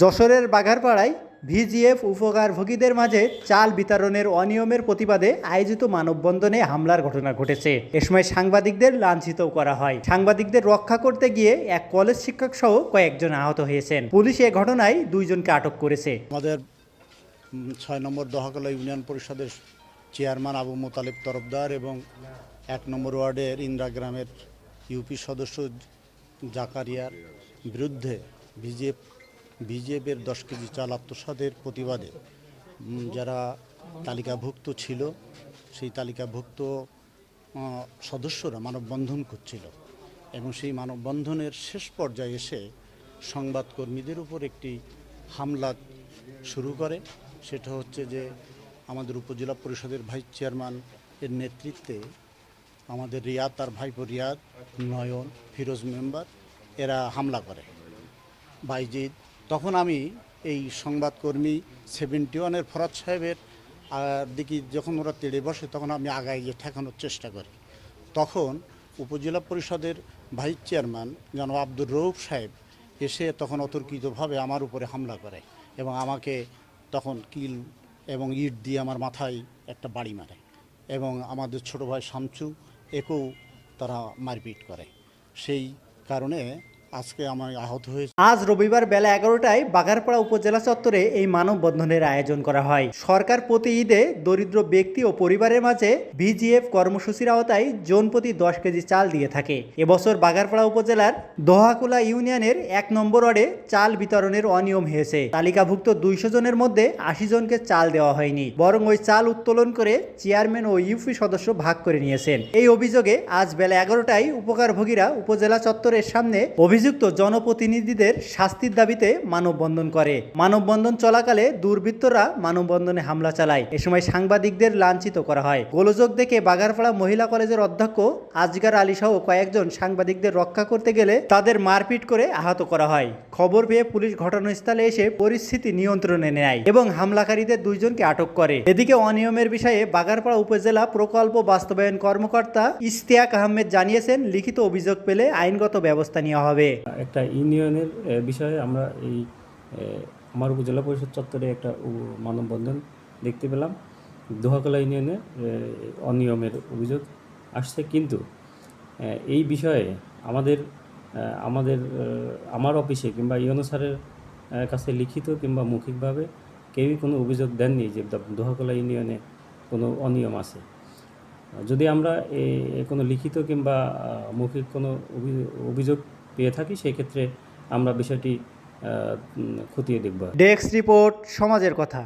যশোরের বাঘারপাড়ায় ভিজিএফ উপকারভোগীদের মাঝে চাল বিতরণের অনিয়মের প্রতিবাদে আয়োজিত মানববন্ধনে হামলার ঘটনা ঘটেছে। এ সময় সাংবাদিকদের লাঞ্ছিত করা হয়। সাংবাদিকদের রক্ষা করতে গিয়ে এক কলেজ শিক্ষক সহ কয়েকজন আহত হয়েছেন। পুলিশ এ ঘটনায় দুইজনকে আটক করেছে। আমাদের ছয় নম্বর দহাকলা ইউনিয়ন পরিষদের চেয়ারম্যান আবু মোতালেব তরফদার এবং এক নম্বর ওয়ার্ডের ইন্দিরা গ্রামের ইউপি সদস্য জাকারিয়ার বিরুদ্ধে বিজেপ বিজেপির দশ কেজি চাল আত্মসাতের প্রতিবাদে যারা তালিকাভুক্ত ছিল, সেই তালিকাভুক্ত সদস্যরা মানববন্ধন করছিল এবং সেই মানববন্ধনের শেষ পর্যায়ে এসে সংবাদকর্মীদের উপর একটি হামলা শুরু করে। সেটা হচ্ছে যে আমাদের উপজেলা পরিষদের ভাইস চেয়ারম্যান এর নেতৃত্বে আমাদের রিয়াদ, তার ভাইপো রিয়াদ, নয়ন, ফিরোজ মেম্বার, এরা হামলা করে। বাইজিদ তখন আমি এই সংবাদকর্মী সেভেন্টি ওয়ানের ফরাদ সাহেবের দিকে যখন ওরা তেড়ে বসে, তখন আমি আগায় গিয়ে ঠেকানোর চেষ্টা করি। তখন উপজেলা পরিষদের ভাইস চেয়ারম্যান যেন আব্দুর রৌফ সাহেব এসে তখন অতর্কিতভাবে আমার উপরে হামলা করে এবং আমাকে তখন কিল এবং ইট দিয়ে আমার মাথায় একটা বাড়ি মারে এবং আমাদের ছোট ভাই শামচু একেও তারা মারপিট করে। সেই কারণে আজকে আমার আহত হয়েছে। আজ রবিবার বেলা এগারোটায় বাগারপাড়া উপজেলা চত্বরে এই মানববন্ধনের আয়োজন করা হয়। সরকার প্রতি ঈদে দরিদ্র ব্যক্তি ও পরিবারের মাঝে বিজিএফ কর্মসূচির আওতায় জোনপ্রতি দশ কেজি চাল দিয়ে থাকে। এবছর বাগারপাড়া উপজেলার দোহাকুলা ইউনিয়নের এক নম্বর ওয়ার্ডে চাল বিতরণের অনিয়ম হয়েছে। তালিকাভুক্ত দুইশো জনের মধ্যে আশি জনকে চাল দেওয়া হয়নি। বরং ওই চাল উত্তোলন করে চেয়ারম্যান ও ইউপি সদস্য ভাগ করে নিয়েছেন। এই অভিযোগে আজ বেলা এগারোটায় উপকারভোগীরা উপজেলা চত্বরের সামনে অভিযুক্ত জনপ্রতিনিধিদের শাস্তির দাবিতে মানববন্ধন করে। মানববন্ধন চলাকালে দুর্বৃত্তরা মানববন্ধনে হামলা চালায়। এ সময় সাংবাদিকদের লাঞ্ছিত করা হয়। গোলযোগ দেখে বাগারপাড়া মহিলা কলেজের অধ্যক্ষ আজগার আলী সহ কয়েকজন সাংবাদিকদের রক্ষা করতে গেলে তাদের মারপিট করে আহত করা হয়। খবর পেয়ে পুলিশ ঘটনাস্থলে এসে পরিস্থিতি নিয়ন্ত্রণে নেয় এবং হামলাকারীদের দুইজনকে আটক করে। এদিকে অনিয়মের বিষয়ে বাগারপাড়া উপজেলা প্রকল্প বাস্তবায়ন কর্মকর্তা ইশতিয়াক আহমেদ জানিয়েছেন, লিখিত অভিযোগ পেলে আইনগত ব্যবস্থা নেওয়া হবে। একটা ইউনিয়নের বিষয়ে আমরা এই আমার উপজেলা পরিষদ চত্বরে একটা মানববন্ধন দেখতে পেলাম। দোহাকলা ইউনিয়নে অনিয়মের অভিযোগ আসছে। কিন্তু এই বিষয়ে আমাদের আমাদের আমার অফিসে কিংবা ইউনো স্যারের কাছে লিখিত কিংবা মৌখিকভাবে কেউই কোনো অভিযোগ দেননি যে দোহাকলা ইউনিয়নে কোনো অনিয়ম আছে। যদি আমরা কোনো লিখিত কিংবা মৌখিক কোনো অভি- অভিযোগ পেয়ে থাকি সেই ক্ষেত্রে আমরা বিষয়টি খতিয়ে দেখব। ডেস্ক রিপোর্ট সমাজের কথা।